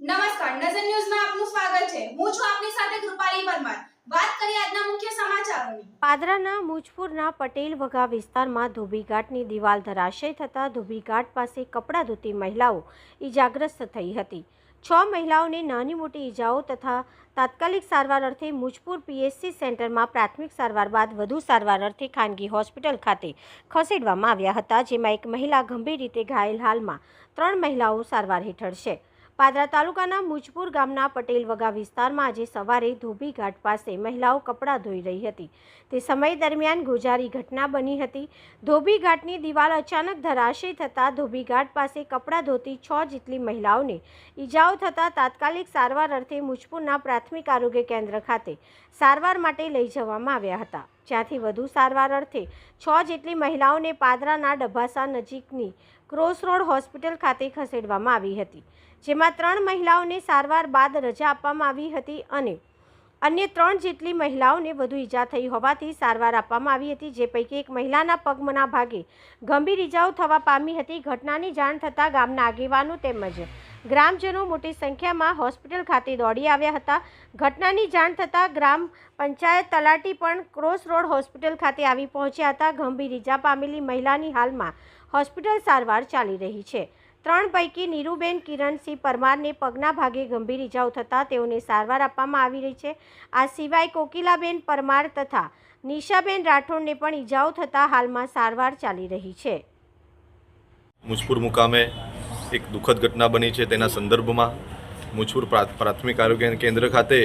નમસ્કાર, નજર ન્યૂઝમાં આપનું સ્વાગત છે. હું છું આપની સાથે કૃપાલી પરમાર. વાત કરીએ આજના મુખ્ય સમાચારોની. પાદરાના મુજપુરના પટેલ વગા વિસ્તારમાં ધોબીઘાટની દિવાલ ધરાશય થતાં ધોબીઘાટ પાસે કપડાં ધોતી મહિલાઓ ઈજાગ્રસ્ત થઈ હતી. છ મહિલાઓને નાની મોટી ઈજાઓ તથા તાત્કાલિક સારવાર અર્થે મુજપુર પીએસસી સેન્ટરમાં પ્રાથમિક સારવાર બાદ વધુ સારવાર અર્થે ખાનગી હોસ્પિટલ ખાતે ખસેડવામાં આવ્યા હતા, જેમાં એક મહિલા ગંભીર રીતે ઘાયલ હાલમાં ત્રણ મહિલાઓ સારવાર હેઠળ છે. પાદરા તાલુકાના મુજપુર ગામના પટેલ વગા વિસ્તારમાં આજે સવારે ધોબી ઘાટ પાસે મહિલાઓ કપડાં ધોઈ રહી હતી. તે સમય દરમિયાન ગોજારી ઘટના બની હતી. ધોબી ઘાટની દિવાલ અચાનક ધરાશય થતાં ધોબી ઘાટ પાસે કપડાં ધોતી છ જેટલી મહિલાઓને ઈજાઓ થતાં તાત્કાલિક સારવાર અર્થે મુજપુરના પ્રાથમિક આરોગ્ય કેન્દ્ર ખાતે સારવાર માટે લઈ જવામાં આવ્યા હતા. જ્યાંથી વધુ સારવાર અર્થે છ જેટલી મહિલાઓને પાદરાના ડભાસા નજીકની ક્રોસ રોડ હોસ્પિટલ ખાતે ખસેડવામાં આવી હતી, જેમાં ત્રણ મહિલાઓને સારવાર બાદ રજા આપવામાં આવી હતી અને અન્ય ત્રણ જેટલી મહિલાઓને વધુ ઈજા થઈ હોવાથી સારવાર આપવામાં આવી હતી, જે પૈકી એક મહિલાના પગમના ભાગે ગંભીર ઈજાઓ થવા પામી હતી. ઘટનાની જાણ થતાં ગામના આગેવાનો તેમજ ગ્રામજનો મોટી સંખ્યામાં હોસ્પિટલ ખાતે દોડી આવ્યા હતા. ઘટનાની જાણ થતાં ગ્રામ પંચાયત તલાટી પણ ક્રોસ રોડ હોસ્પિટલ ખાતે આવી પહોંચ્યા હતા. ગંભીર ઈજા પામેલી મહિલાની હાલમાં હોસ્પિટલ સારવાર ચાલી રહી છે. ત્રણ પૈકી નીરુબેન કિરણસિંહ પરમારને પગના ભાગે ગંભીર ઈજાઓ થતાં તેઓને સારવાર આપવામાં આવી રહી છે. આ સિવાય કોકિલાબેન પરમાર તથા નિશાબેન રાઠોડને પણ ઈજાઓ થતાં હાલમાં સારવાર ચાલી રહી છે. મુજપુર મુકામે એક દુઃખદ ઘટના બની છે તેના સંદર્ભમાં મુજપુર પ્રા- પ્રાથમિક આરોગ્ય કેન્દ્ર ખાતે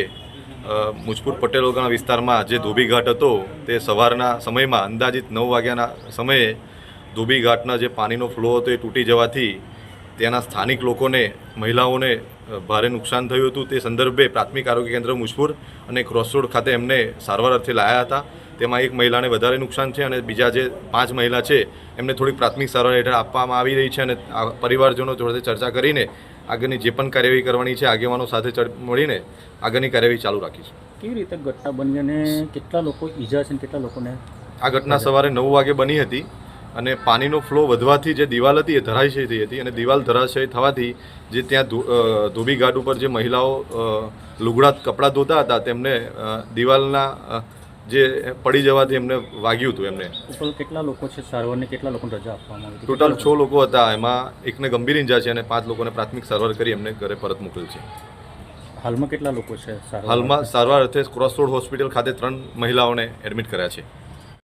મુજપુર પટેલોગણ વિસ્તારમાં જે ધોબી ઘાટ હતો તે સવારના સમયમાં અંદાજિત નવ વાગ્યાના સમયે ધોબી ઘાટના જે પાણીનો ફ્લો હતો એ તૂટી જવાથી ત્યાંના સ્થાનિક લોકોને મહિલાઓને ભારે નુકસાન થયું હતું. તે સંદર્ભે પ્રાથમિક આરોગ્ય કેન્દ્ર મુજપુર અને ક્રોસરોડ ખાતે એમને સારવાર અર્થે લાયા હતા. તેમાં એક મહિલાને વધારે નુકસાન છે અને બીજા જે પાંચ મહિલા છે એમને થોડીક પ્રાથમિક સારવાર હેઠળ આપવામાં આવી રહી છે અને આ પરિવારજનો જોડે ચર્ચા કરીને આગળની જે પણ કાર્યવાહી કરવાની છે આગેવાનો સાથે મળીને આગળની કાર્યવાહી ચાલુ રાખીશું. કેવી રીતે ઘટના બની અને કેટલા લોકો ઈજા છે કેટલા લોકોને આ ઘટના સવારે નવ વાગે બની હતી. અને પાણીનો ફ્લો વધવાથી જે દિવાલ હતી એ ધરાશય થઈ હતી અને દિવાલ ધરાશય થવાથી જે ત્યાં ધોબી ઘાટ ઉપર જે મહિલાઓ લુગડા કપડાં ધોતા હતા તેમને દિવાલના જે પડી જવાથી એમને વાગ્યું હતું એમને. કેટલા લોકો છે? સારવારને કેટલા લોકોને રજા આપવામાં આવી ટોટલ છ લોકો હતા. એમાં એકને ગંભીર ઇજા છે અને પાંચ લોકોને પ્રાથમિક સારવાર કરી એમને ઘરે પરત મોકલ છે. હાલમાં કેટલા લોકો છે હાલમાં સારવાર અર્થે ક્રોસ રોડ હોસ્પિટલ ખાતે ત્રણ મહિલાઓને એડમિટ કર્યા છે.